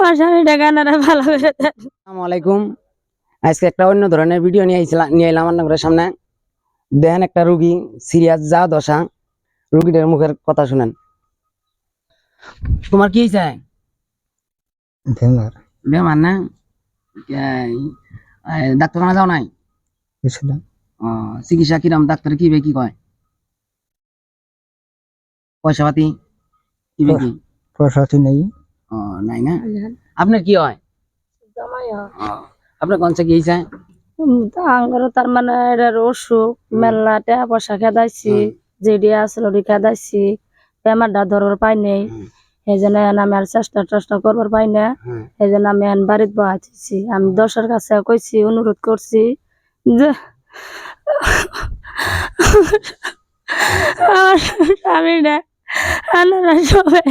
আমার স্বামীটা গানারা ভালো করে দেন আসসালামু আলাইকুম। আজকে একটা অন্য ধরনের ভিডিও নিয়ে আইছিলাম নিয়ে এলাম আমার সামনে। দেখেন একটা রুগী সিরিয়াস যা দশা রুগীটার মুখের কথা শুনেন। তোমার কি বেমার। বেমার না? ডাক্তারখানা যাও নাই? চিকিৎসা কিরম? ডাক্তার কি কি কয়? পয়সা পাতি কি? পয়সা তো নেই। নাই না আপনার কি হয়? আপনার কোন কি আঙ্গর তার মানে এটার অসুখ মেলা টাকা পয়সা খেদাইছি আসলে খেদাইছি বেমারটা পাই নেই। হুম। এই জন্য আমি আর চেষ্টা টেষ্টা করবার পাই না। হ্যাঁ এই জন্য আমি এখন বাড়িতে বহাইছি আমি দশের কাছে কইছি অনুরোধ করছি যে আমার স্বামীরা আনারা সবাই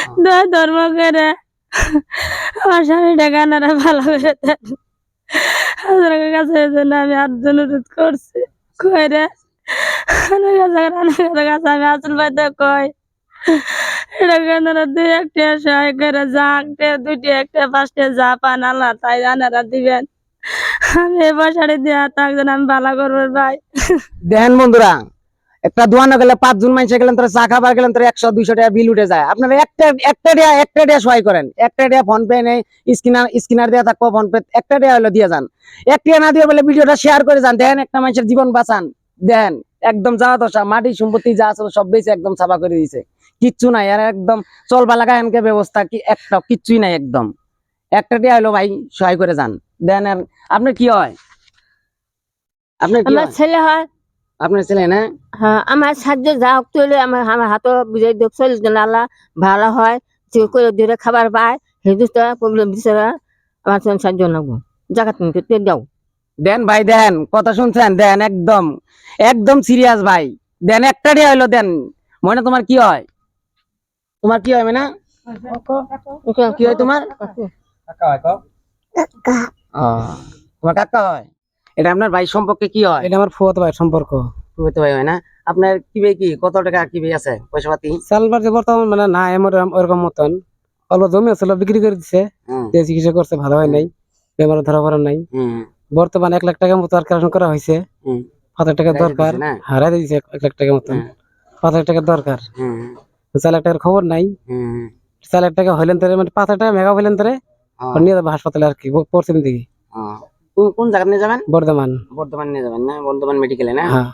দোয়া ধর্ম করে। আমার স্বামীটা গানারা ভালো করে দেন কাছে আমি আর অনুরোধ করছি। কইরে কাছে আমি আসল পাইতে কই? এটা দুই একটা সহায় করে যা দুইটি একটা, পাঁচটা তাই জানারা দিবেন। আমি আমি ভালো করব ভাই। দেখেন বন্ধুরা একটা দোয়ানো গেলে পাঁচজন মানুষ গেলেন তোরা চা খাবার গেলেন তোরা একশো দুইশো টাকা বিল উঠে যায়। আপনারা একটা একটা টাকা একটা টাকা সহায় করেন। একটা টাকা ফোন পে নেই স্ক্যানার স্ক্যানার দেওয়া থাকব ফোন পে একটা টাকা হলো দিয়ে যান। এক টাকা না দিয়ে বলে ভিডিওটা শেয়ার করে যান। দেখেন একটা মানুষের জীবন বাঁচান। দেন একদম যাওয়া দশা মাটি সম্পত্তি যা আছে সব বেশি একদম সাফা করে দিয়েছে। কিচ্ছু নাই আর একদম চলবা লাগা এনকে ব্যবস্থা কি একটা কিচ্ছুই নাই একদম। একটা টাকা হলো ভাই সহায় করে যান। দেন আর আপনার কি হয়? আপনার ছেলে হয় আপনার ছেলে না? হ্যাঁ আমার সাহায্য যা হোক তুলে আমার আমার হাতও বুঝাই দিও জন আল্লাহ ভালো হয়। যে করে খাবার পায় হেদুটা প্রবলেম দিছে আমার সাহায্য নেব। জায়গা তুমি তো দাও দেন ভাই দেন কথা শুনছেন? দেন একদম একদম সিরিয়াস ভাই। দেন একটা দিয়ে হইল দেন। মনে তোমার কি হয়? তোমার কি হয় না কি হয় তোমার তোমার কাকা হয়? এটা আপনার ভাই সম্পর্কে কি হয়? এটা আমার ফুয়াতো ভাই সম্পর্ক। তুমি তো ভাই হয় না? আপনার কি ভাই কি? কত টাকা কি ভাই আছে? পয়সা পাতি চালবার যে বর্তমান মানে না এমন ওরকম মতন। অল্প জমি আছিল বিক্রি করে দিছে। যে চিকিৎসা করছে ভালো হয় নাই। বেমার ধরা পড়া নাই। বর্তমান এক লাখ টাকার মতো আর কালেকশন করা হয়েছে। পাঁচ লাখ টাকা দরকার। হারাই দিয়েছে এক লাখ টাকার মতন। পাঁচ লাখ টাকা দরকার। চার লাখ টাকার খবর নাই। চার লাখ টাকা হইলেন তারে মানে পাঁচ লাখ টাকা মেগা হইলেন তারে। ও, নিয়ে যাব হাসপাতালে আর কি পশ্চিম দিকে। ও। কোন- কোন জায়গা নিয়ে যাবেন? বর্ধমান। বর্ধমান নিয়ে যাবেন না? বর্ধমান মেডিকেলে না? হ্যাঁ।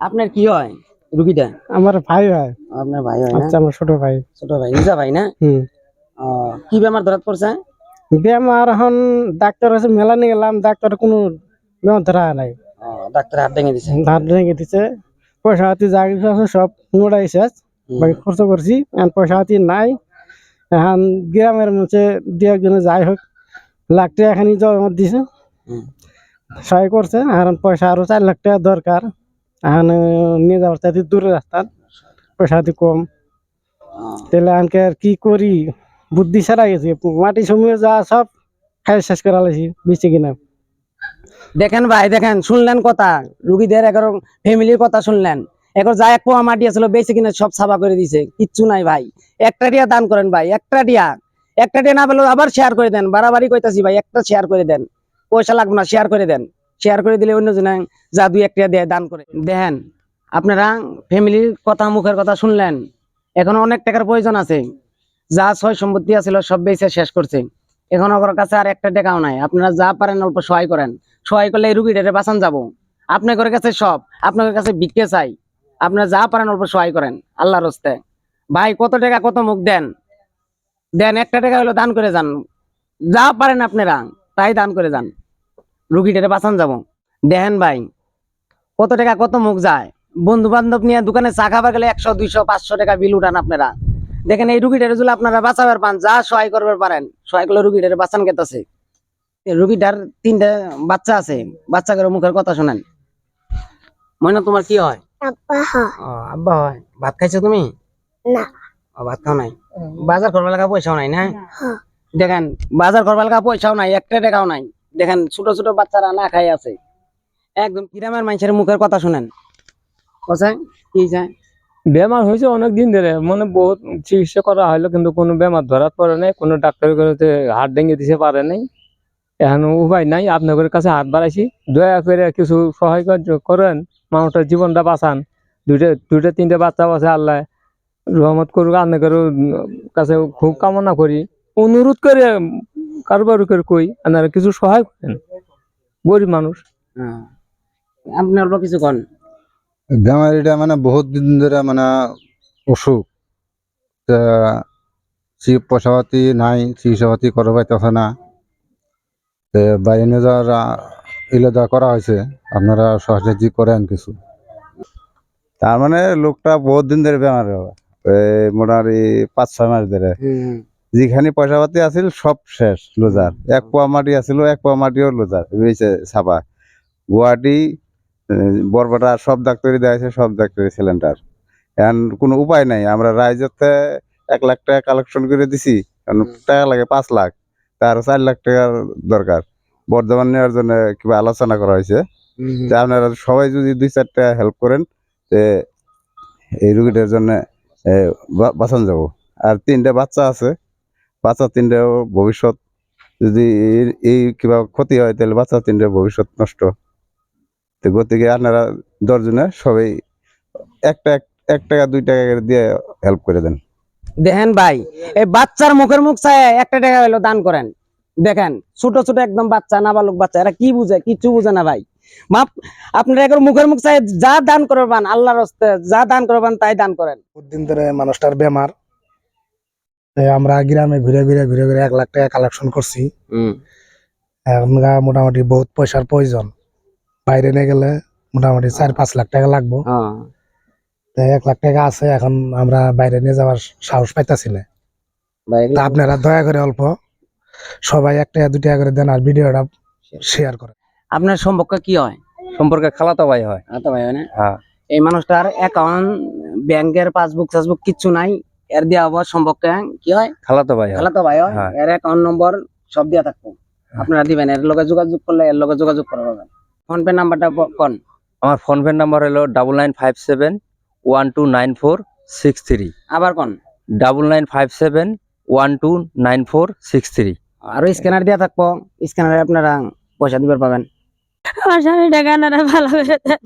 আপনার কি হয়? রুগীটা? আমার ভাই ভাই আপনার ভাই হয় আচ্ছা আমার ছোট ভাই। ছোট ভাই নিজা ভাই না? হুম। কি বেমার ধরাত পড়ছে? বেমার এখন ডাক্তার আছে মেলা নিয়ে গেলাম ডাক্তার কোনো বেমার ধরা নাই। ডাক্তার হাত ভেঙে দিছে। ধার ভেঙে দিছে। পয়সা হাতি যা কিছু আছে সব মোড়াই শেষ। বাকি খরচ করছি এখন পয়সা হাতি নাই। এখন গ্রামের মধ্যে দু একজনে যাই হোক লাখ টাকা এখানে জমা দিছে। সহায় করছে এখন পয়সা আরও চার লাখ টাকা দরকার। এখন নিয়ে যাওয়ার চাইতে দূরে রাস্তা পয়সা হাতি কম। তাহলে আমাকে আর কি করি? বুদ্ধি ছাড়া গেছে। মাটি সময় যা সব খাই শেষ করা লাগছি বেশি কিনা। দেখেন ভাই দেখেন শুনলেন কথা। রুগীদের এগারো ফ্যামিলির কথা শুনলেন। এখন যা এক পোয়া মাটি আসলো বেশি কিনা সব সাফা করে দিছে। কিচ্ছু নাই ভাই। একটা টিয়া দান করেন ভাই একটা টিয়া। একটা টিয়া না পেলেও আবার শেয়ার করে দেন। বাড়াবাড়ি কইতাছি ভাই একটা শেয়ার করে দেন। পয়সা লাগবে না শেয়ার করে দেন। শেয়ার করে দিলে অন্য জনে যা দুই একটা দেয় দান করে। দেখেন, আপনারা ফ্যামিলির কথা, মুখের কথা শুনলেন। এখন অনেক টাকার প্রয়োজন আছে। যা ছয় সম্পত্তি আছিল, সব বেঁচে শেষ করছে। এখন ওর কাছে আর একটা টাকাও নাই। আপনারা যা পারেন অল্প সহায় করেন। সহায় করলে এই রুগীটারে বাঁচান যাব। আপনাদের কাছে সব আপনার কাছে ভিক্ষে চাই। আপনারা যা পারেন অল্প সহায় করেন, আল্লাহর হস্তে। ভাই, কত টাকা, কত মুখ দেন? দেন, একটা টাকা হলো দান করে যান। যা পারেন আপনারা, তাই দান করে যান। রুগীটারে বাঁচান যাব। দেখেন ভাই কত টাকা কত মুখ যায়। বন্ধু বান্ধব নিয়ে দোকানে চা খাবার গেলে একশো দুইশো পাঁচশো টাকা বিল উঠান আপনারা। দেখেন এই রুগীটারে যদি আপনারা বাঁচাবার পান যা সহায় করবার পারেন সহায় করলে রুগীটারে বাঁচান গেতেছে। রুগীটার তিনটা বাচ্চা আছে বাচ্চা করে মুখের কথা শোনেন। ময়না তোমার কি হয়? ও, আব্বা হয়। ভাত খাইছো তুমি? না। ভাত খাও নাই? বাজার করবার লাগা পয়সাও নাই না? দেখেন বাজার করবার লাগা পয়সাও নাই একটা টাকাও নাই। দেখেন, ছোট ছোট বাচ্চারা না খাই আছে। একদম গ্রামের মানুষের মুখের কথা শুনেন। যায় বেমার হয়েছে অনেক দিন ধরে। মানে বহুত চিকিৎসা করা হলো, কিন্তু কোনো বেমার ধরাত পড়ে নাই। কোনো ডাক্তার করে হাত ডেঙে দিতে পারে নাই। এখন উপায় নাই। আপনাদের কাছে হাত বাড়াইছি। দয়া করে কিছু সহায় কর- করেন। মানুষটার জীবনটা বাঁচান। দুইটা দুইটা, তিনটা বাচ্চা বাঁচে আল্লাহ রহমত করুক। আপনাদের কাছে খুব কামনা করি। অনুরোধ করে কারবার করে কই আপনারা কিছু সহায় করেন। গরিব মানুষ। হ্যাঁ। আপনি অল্প কিছু কন। বেমারিটা মানে বহুত দিন ধরে মানে অসুখ। তা চি- পয়সা পাতি নাই চিকিৎসা পাতি করা পাইতেছে না। তে বাইরে নিয়ে যাওয়ার ইলে দেওয়া করা হয়েছে আপনারা সহযোগী করেন কিছু। তার মানে লোকটা বহুত দিন ধরে বেমার মোটামুটি পাঁচ ছয় মাস ধরে। যেখানে পয়সা পাতি আছিল সব শেষ লোজার। এক পোয়া মাটি আছিল এক পোয়া মাটিও লোজার রয়েছে ছাপা। গুয়াহাটি আহ, সব ডাক্তারি দেখাইছে সব ডাক্তারি সিলিন্ডার এখন কোনো উপায় নাই আমরা রাইজতে এক লাখ টাকা কালেকশন করে দিছি কারণ টাকা লাগে পাঁচ লাখ তার চার লাখ টাকার দরকার। বর্ধমান নেওয়ার জন্য কিবা আলোচনা করা হয়েছে। তা আপনারা সবাই যদি দুই চারটা হেল্প করেন তে এই রুগীটার জন্য বাঁচান যাব। আর তিনটা বাচ্চা আছে বাচ্চা তিনটাও ভবিষ্যৎ যদি এই- কিবা ক্ষতি হয় তাহলে বাচ্চা তিনটার ভবিষ্যৎ নষ্ট। তো গতিকে আপনারা দশজনে সবাই একটা এক- টাকা দুই টাকা করে দিয়ে হেল্প করে দেন। দেখেন ভাই এই বাচ্চার মুখের মুখ চায় একটা টাকা হলো দান করেন। দেখেন ছোট ছোট একদম বাচ্চা নাবালক বাচ্চা এরা কি বুঝে? কিচ্ছু বুঝে না ভাই। মাপ আপনারা মুখের মুখ চায় যা দান করবেন আল্লাহর হস্তে যা দান করবেন তাই দান করেন। দিন ধরে মানুষটার বেমার। আমরা গ্রামে ঘুরে ঘুরে ঘুরে ঘুরে এক লাখ টাকা কালেকশন করছি। এখন মোটামুটি বহুত পয়সার প্রয়োজন। বাইরে নিয়ে গেলে মোটামুটি চার পাঁচ লাখ টাকা লাগবো। হ্যাঁ। এক লাখ টাকা আছে এখন আমরা বাইরে নিয়ে যাওয়ার সাহস পাইতাছি না। আপনারা দয়া করে অল্প সবাই একটা টাকা করে দেন আর ভিডিওটা শেয়ার করেন। আপনার সম্পর্ক কি হয়? সম্পর্কে খালাতো ভাই হয়। ভাই হয় না? হ্যাঁ। এই মানুষটার অ্যাকাউন্ট ব্যাংকের পাসবুক টাসবুক কিচ্ছু নাই? এর দেওয়া হবার সম্পর্কে কি হয়? খালাতো ভাই হয়। তাহলে তো ভাই হয়। হ্যাঁ। এর অ্যাকাউন্ট নম্বর সব দেওয়া থাকব। আপনারা দিবেন। এর লগে যোগাযোগ করলে এর লগে যোগাযোগ করে পাবেন ফোন পে নাম্বারটা কোন? আমার ফোন পে নাম্বার হলো double nine five seven one two nine four six three আবার কোন? Double nine five seven one two nine four six three আরও স্ক্যানার দেওয়া থাকব। স্ক্যানারে আপনারা পয়সা দিবার পাবেন। আমার স্বামীটা কানারা ভালো করে দেন